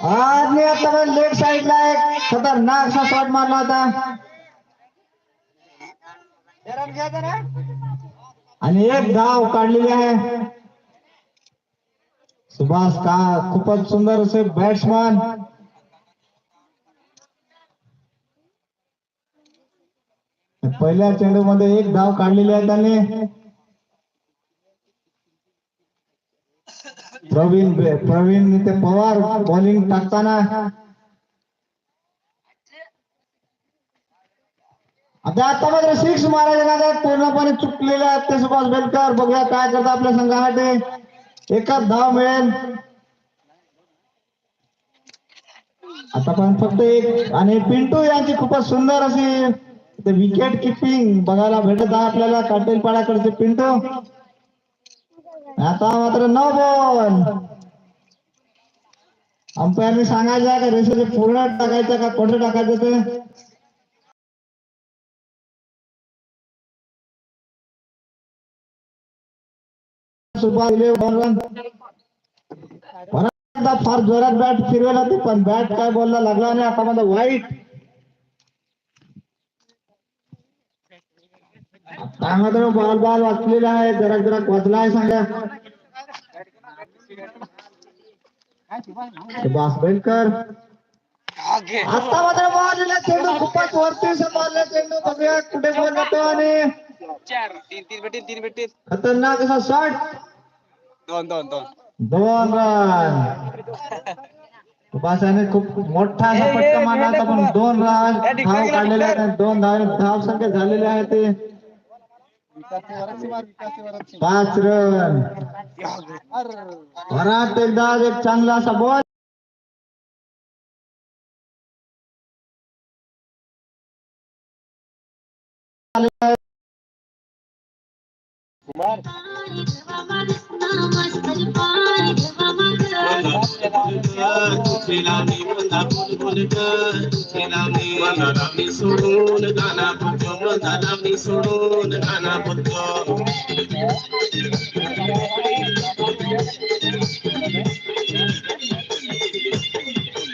आणि आता लेफ्ट साईडला एक खतरनाक असा शॉट मारला होता. आणि एक धाव काढलेली आहे. सुभाष का खूपच सुंदर असे बॅट्समन पहिल्या चेंडूमध्ये एक धाव काढलेली आहे त्याने. प्रवीण प्रवीण ते पवार बॉलिंग टाकताना. आता आता मात्र सिक्स मारायचे पूर्णपणे चुकलेल्या ते सुभाष बेलकर. बघूया काय करतात आपल्या संघासाठी एकच धाव मिळेल. आता पण फक्त एक. आणि पिंटू यांची खूपच सुंदर अशी विकेट किपिंग बघायला भेटत आहे आपल्याला. काटेलपाड्याकडचे पिंटू. आता मात्र नऊ बॉल अंपायरने सांगायचं का रेषेचे पूर्ण टाकायचं का? कोठे टाकायचं ते? फार जोरात बॅट फिरवला ते पण बॅट काय बोलला लागला आणि आता मला वाईट. मात्र बॉल बॉल वाचलेला आहे जरा जरा वाचला आहे सांगा। सुभाष बेलकर आता मात्र दिला चेंडू खूपच वरती चेंडू बघूया कुठे बॉल जातो आणि चार तीन तीन तीन खतरनाक असा शॉट। दोन दोन दोन। दोन रन सुभाषाने खूप मोठा असा फटका मारला होता पण दोन रन धाव काढलेले आहेत दोन धाव धाव संख्या झालेले आहे ते। पाच रन. परत एकदा एक चांगला असा बॉल सोडून गाना पुतो दादा सोडून गाना पुतो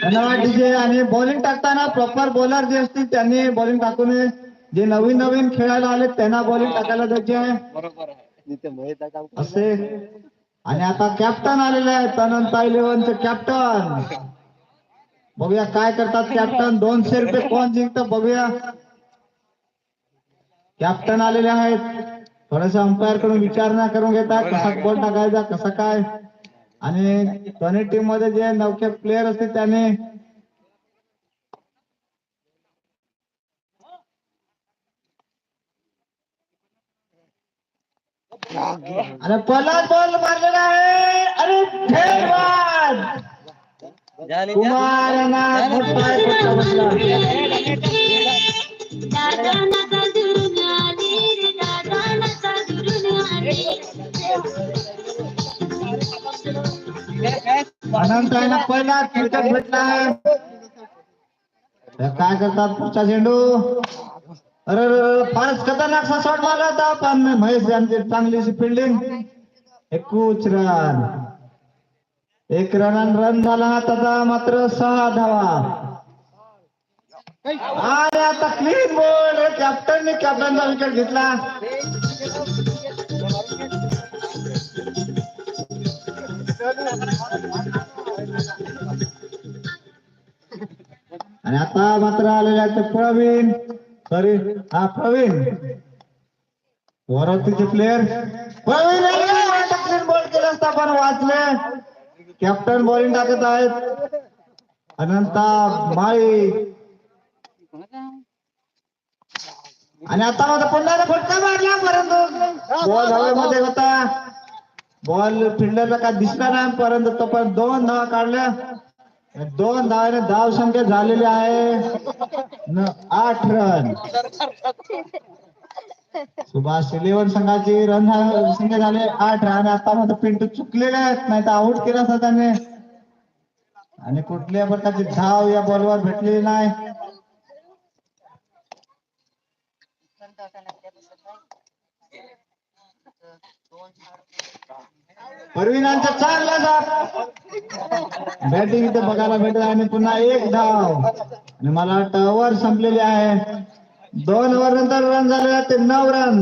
धन्यवाद डीजे. आणि बॉलिंग टाकताना प्रॉपर बॉलर जे असतील त्यांनी बॉलिंग टाकू नये जे नवीन नवीन खेळायला आले त्यांना बॉलिंग टाकायला द्यायचे असे. आणि आता कॅप्टन आलेले आहेत अनंत इलेव्हनचे कॅप्टन बघूया काय करतात कॅप्टन दोनशे रुपये कोण जिंकतं बघूया. कॅप्टन आलेले आहेत. थोडस अंपायरकडून विचारणा करून घेतात कसा बॉल टाकायचा कसा काय. आणि दोन्ही टीममध्ये जे नौके प्लेअर असतील त्याने आणि पहिला बॉल मारलेला आहे. अरे बाद. कुमार पहिला क्रिकेट भेटला. काय करतात पुढचा चेंडू अरे फारच खतरनाक शॉट मारला होता. पण महेश यांची चांगलीशी फिल्डिंग एकूच रन एक रन रन झाला त्याचा मात्र सहा धावा. आणि आता क्लीन बोल कॅप्टनने कॅप्टनचा विकेट घेतला. आणि आता मात्र आलेले प्रवीण सॉरी हा प्रवीण. वरतीचे प्लेअर प्रवीण बॉल केला असता पण वाचले. कॅप्टन बॉलिंग टाकत आहेत. अनंता माळी. आणि आता माझा पुन्हा फटका मारला परंतु बॉल हवेमध्ये होता. बॉल फिल्डरला काय दिसला नाही परंतु तो पण दोन धावा काढल्या. दोन धावाने धाव संख्या झालेली आहे. आठ रन. सुभाष इलेव्हन संघाची रन संख्या झाले आठ रन आता मात्र पिंटू चुकलेले आहेत नाही तर आउट केला असता त्याने. आणि कुठल्या प्रकारची धाव या बॉलवर भेटलेली नाही. परवीनांचा चांगला धाव बॅटिंग इथं बघायला भेटत आहे आणि पुन्हा एक धाव. आणि मला वाटतं ओव्हर संपलेली आहे. दोन ओव्हर नंतर रन झाले ते नऊ रन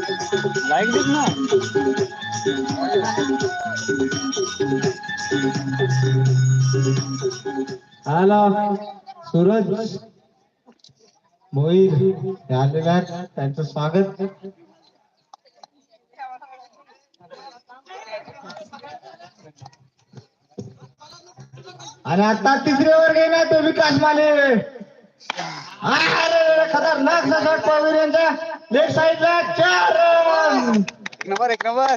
देत ना? हॅलो सूरज. मोहित झालेला त्यांचं स्वागत. आणि आता तिसरे वर गेला तो विकास माले अरे खतरनाक सगळ्यात पळून यांचा. लेफ्ट साईडला चार रन एक नंबर एक नंबर.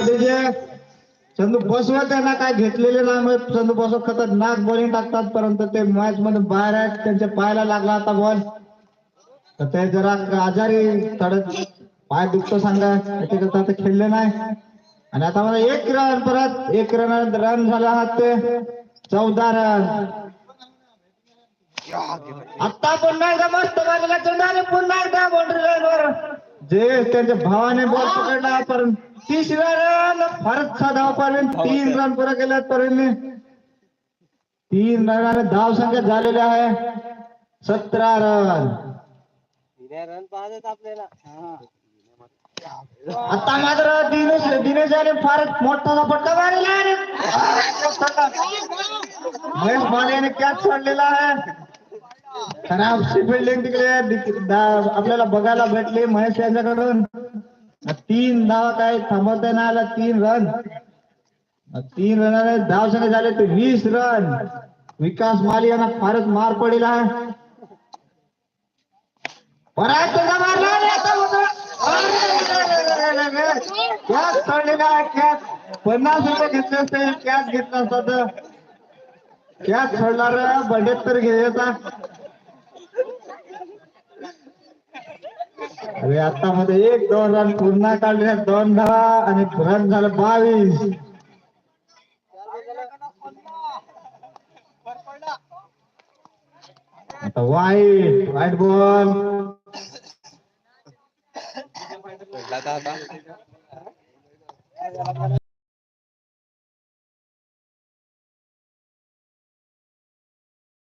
डीजे चंदू बसवत त्यांना काय घेतलेले नाही मग चंदू बसवत खतरनाक बॉलिंग टाकतात परंतु ते मॅच मध्ये बाहेर आहेत त्यांच्या पायाला लागला आता बॉल तर ते जरा आजारी थोडं पाय दुखतो सांगा त्याच्याकरता ते खेळले नाही आणि आता एक रन परत एक रन रन झाला आहात रन आता पुन्हा एकदा मस्त आणि लाईनवर जे त्यांच्या बॉल रन पर्यंत तीन रन पुरा तीन रनाने धाव संख्या झालेली आहे सतरा रन रन आपल्याला आता मात्र दिनेश दिनेश याने फारच मोठा फटका मारलेला आहे महेश माने याने कॅच सोडलेला आहे. खराब फिल्डिंग तिकडे आपल्याला बघायला भेटली महेश यांच्याकडून. तीन धावा काय थांबवता नाही आला तीन रन तीन रनाने धाव झाले ते वीस रन विकास माली यांना फारच मार पडेल परत मारला कॅश काढलेला आहे कॅश पन्नास रुपये घेतले असते कॅश घेतला असता तर. कॅश सोडणार बंडेत तर घ्यायचा. अरे आता मध्ये एक दोन रन पुन्हा काढले दोन धावा आणि रन झालं बावीस. आता वाईट वाईट बॉल पडला तर आता